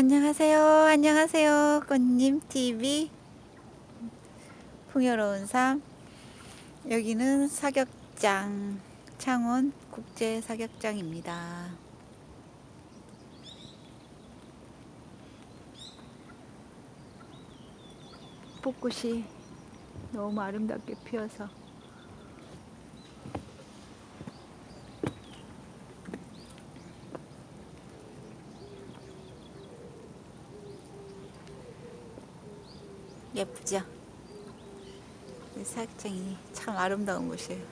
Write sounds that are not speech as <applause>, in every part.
안녕하세요. 안녕하세요. 꽃님 TV 풍요로운 삶. 여기는 사격장 창원 국제 사격장입니다. 벚꽃이 너무 아름답게 피어서 예쁘죠? 이 사격장이 참 아름다운 곳이에요.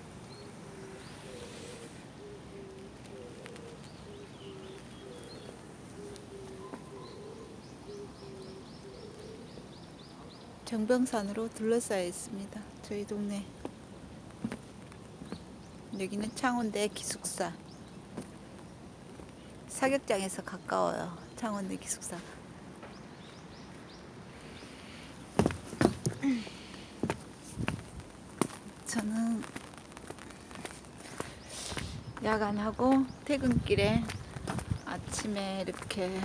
정병산으로 둘러싸여 있습니다. 저희 동네. 여기는 창원대 기숙사. 사격장에서 가까워요. 창원대 기숙사. 저는 야간하고 퇴근길에 아침에 이렇게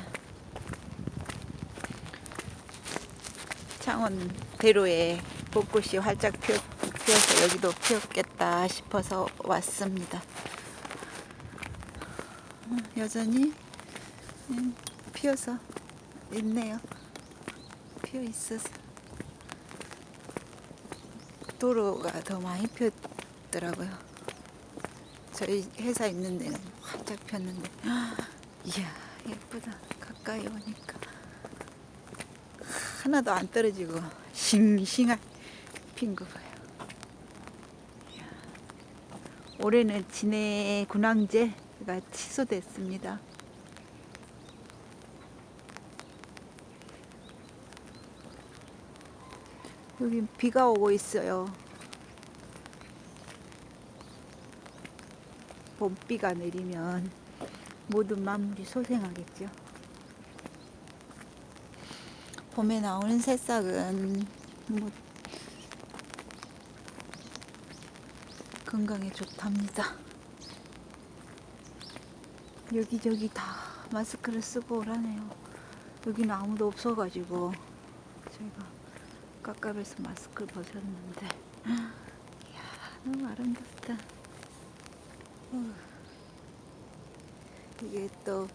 창원 대로에 벚꽃이 활짝 피어, 피어서 여기도 피었겠다 싶어서 왔습니다. 음, 여전히 음, 피어서 있네요. 피어 있어서. 도로가 더 많이 피었더라고요. 저희 회사 있는 데는 활짝 폈는데, <gasps> 이야 예쁘다. 가까이 오니까 하나도 안 떨어지고 싱싱한 핀거 봐요. 올해는 진해 군항제가 취소됐습니다. 여기 비가 오고 있어요. 봄비가 내리면 모든 만물이 소생하겠죠. 봄에 나오는 새싹은 뭐 건강에 좋답니다. 여기저기 다 마스크를 쓰고 오라네요. 여기는 아무도 없어가지고 저희가 깝깝해서 마스크를 벗었는데. <laughs> 이야 너무 아름답다. 어. 이게 또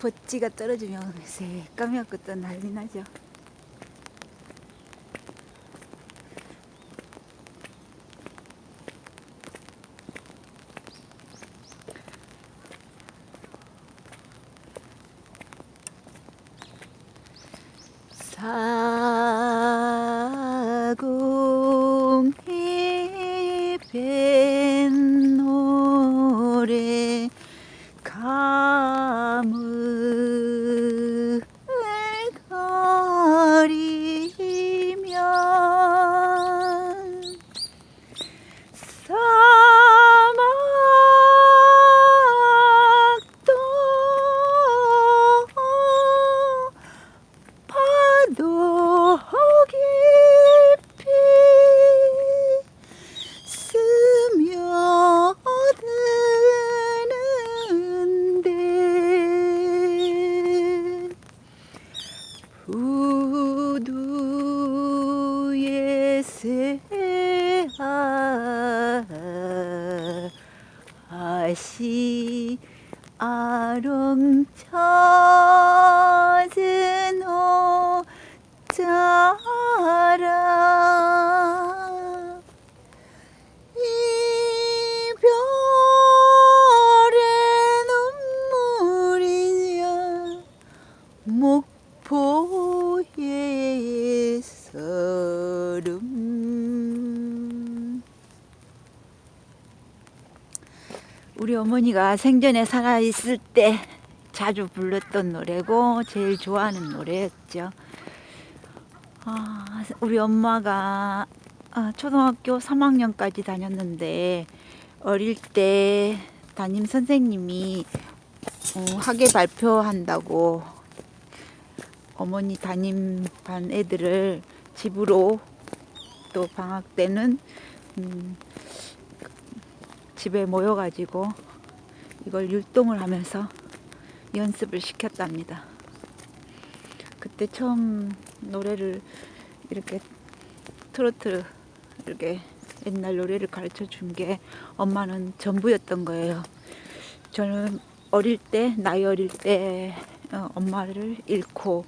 버찌가 떨어지면 새까맣고 또 난리 나죠. 사 우리 어머니가 생전에 살아있을 때 자주 불렀던 노래고 제일 좋아하는 노래였죠. 아, 우리 엄마가 아, 초등학교 3학년까지 다녔는데 어릴 때 담임 선생님이 어, 학예 발표한다고 어머니 담임 반 애들을 집으로 또 방학 때는 음, 집에 모여가지고 이걸 율동을 하면서 연습을 시켰답니다. 그때 처음 노래를 이렇게 트로트 이렇게 옛날 노래를 가르쳐 준 게 엄마는 전부였던 거예요. 저는 어릴 때 나이 어릴 때 어, 엄마를 잃고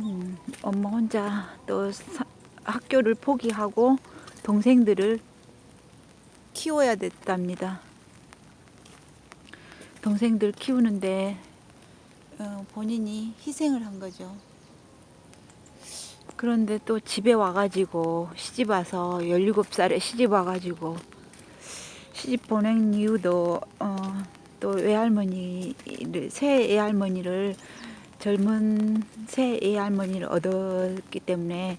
음, 엄마 혼자 또 사- 학교를 포기하고 동생들을 키워야 됐답니다. 동생들 키우는데 어, 본인이 희생을 한 거죠. 그런데 또 집에 와가지고 시집 와서 17살에 시집 와가지고 시집 보낸 이유도 어, 또 외할머니를 새 외할머니를 젊은 새 외할머니를 얻었기 때문에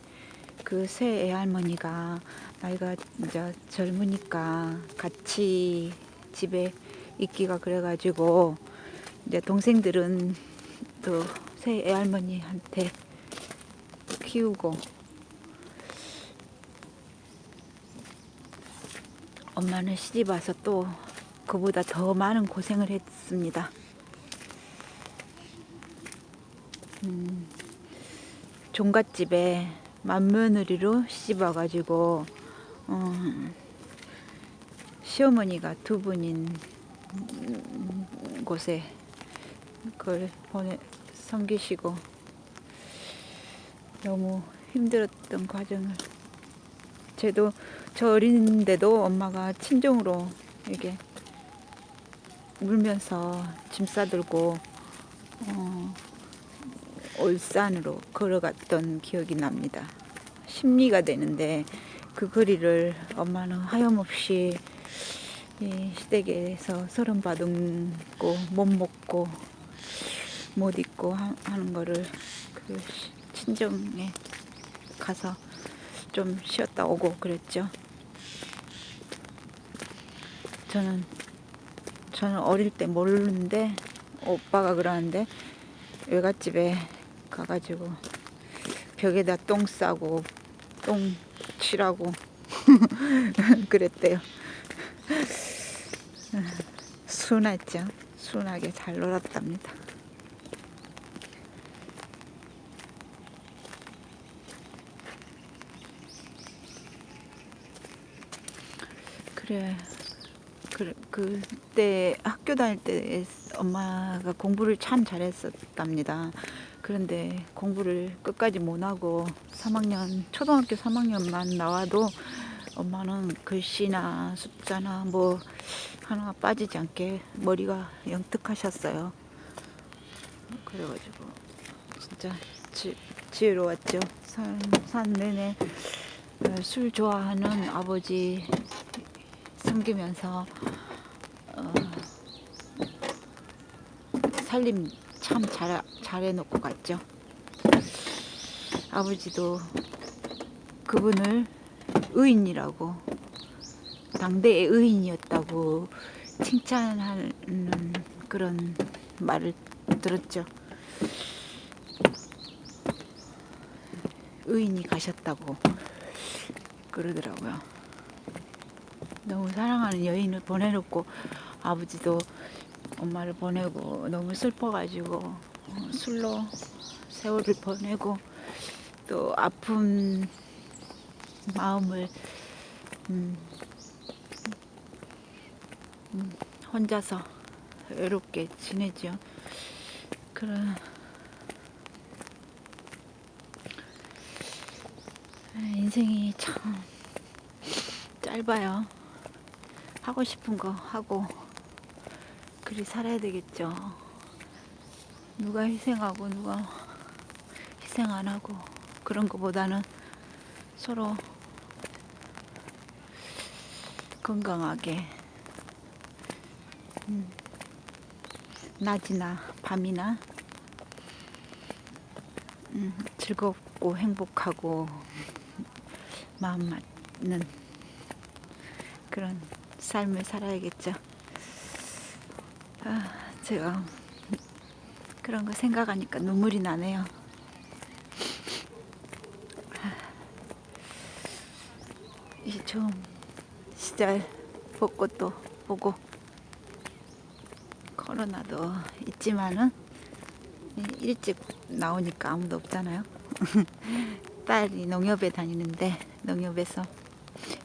그새 외할머니가 나이가 이제 젊으니까 같이 집에 있기가 그래가지고 이제 동생들은 또새 외할머니한테 키우고 엄마는 시집 와서 또 그보다 더 많은 고생을 했습니다. 음, 종갓집에 맏며느리로 시집 와가지고 어, 시어머니가 두 분인 음, 곳에 그걸 보내 섬기시고 너무 힘들었던 과정을. 저도 저 어린데도 엄마가 친정으로 이렇게 울면서 짐 싸들고 어, 울산으로 걸어갔던 기억이 납니다. 심리가 되는데 그 거리를 엄마는 하염없이 이 시댁에서 서름 받은 거못 먹고 못 입고 하- 하는 거를 그 시- 친정에 가서 좀 쉬었다 오고 그랬죠. 저는 저는 어릴 때 모르는데 오빠가 그러는데 외갓집에 가가지고 벽에다 똥 싸고 똥 칠하고 <laughs> 그랬대요. 순했죠. 순하게 잘 놀았답니다. 그래. 그래, 그때 학교 다닐 때 엄마가 공부를 참 잘했었답니다. 그런데 공부를 끝까지 못 하고 3학년, 초등학교 3학년만 나와도 엄마는 글씨나 숫자나 뭐 하나 빠지지 않게 머리가 영특하셨어요. 그래가지고 진짜 지, 지혜로웠죠. 산, 산 내내 어, 술 좋아하는 아버지 섬기면서 어, 살림 참 잘, 잘해놓고 갔죠. 아버지도 그분을 의인이라고 당대의 의인이었다고 칭찬하는 그런 말을 들었죠. 의인이 가셨다고 그러더라고요. 너무 사랑하는 여인을 보내놓고 아버지도 엄마를 보내고 너무 슬퍼가지고 어, 술로 세월을 보내고 또 아픈 마음을 음, 음, 혼자서 외롭게 지내죠. 그런 아, 인생이 참 짧아요. 하고 싶은 거 하고 그리 살아야 되겠죠. 누가 희생하고 누가 희생 안 하고 그런 거보다는 서로 건강하게 음, 낮이나 밤이나 음, 즐겁고 행복하고 마음 맞는 그런 삶을 살아야겠죠. 아, 제가 그런 거 생각하니까 눈물이 나네요. 이 처음 시절 벚꽃도 보고 코로나도 있지만은 일찍 나오니까 아무도 없잖아요. <laughs> 딸이 농협에 다니는데 농협에서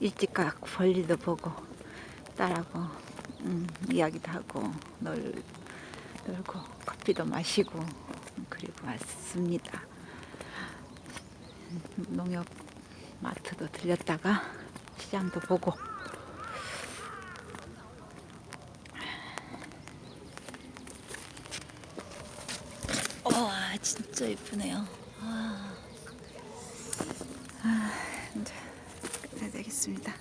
일찍 가고 볼일도 보고 딸하고 음, 이야기도 하고 놀, 놀고 커피도 마시고 그리고 왔습니다. 농협 마트도 들렸다가 시장도 보고 와 진짜 예쁘네요. 와. 아, 이제 끝내야 되겠습니다.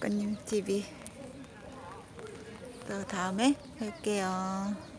꽃님 TV 또 다음에 뵐게요.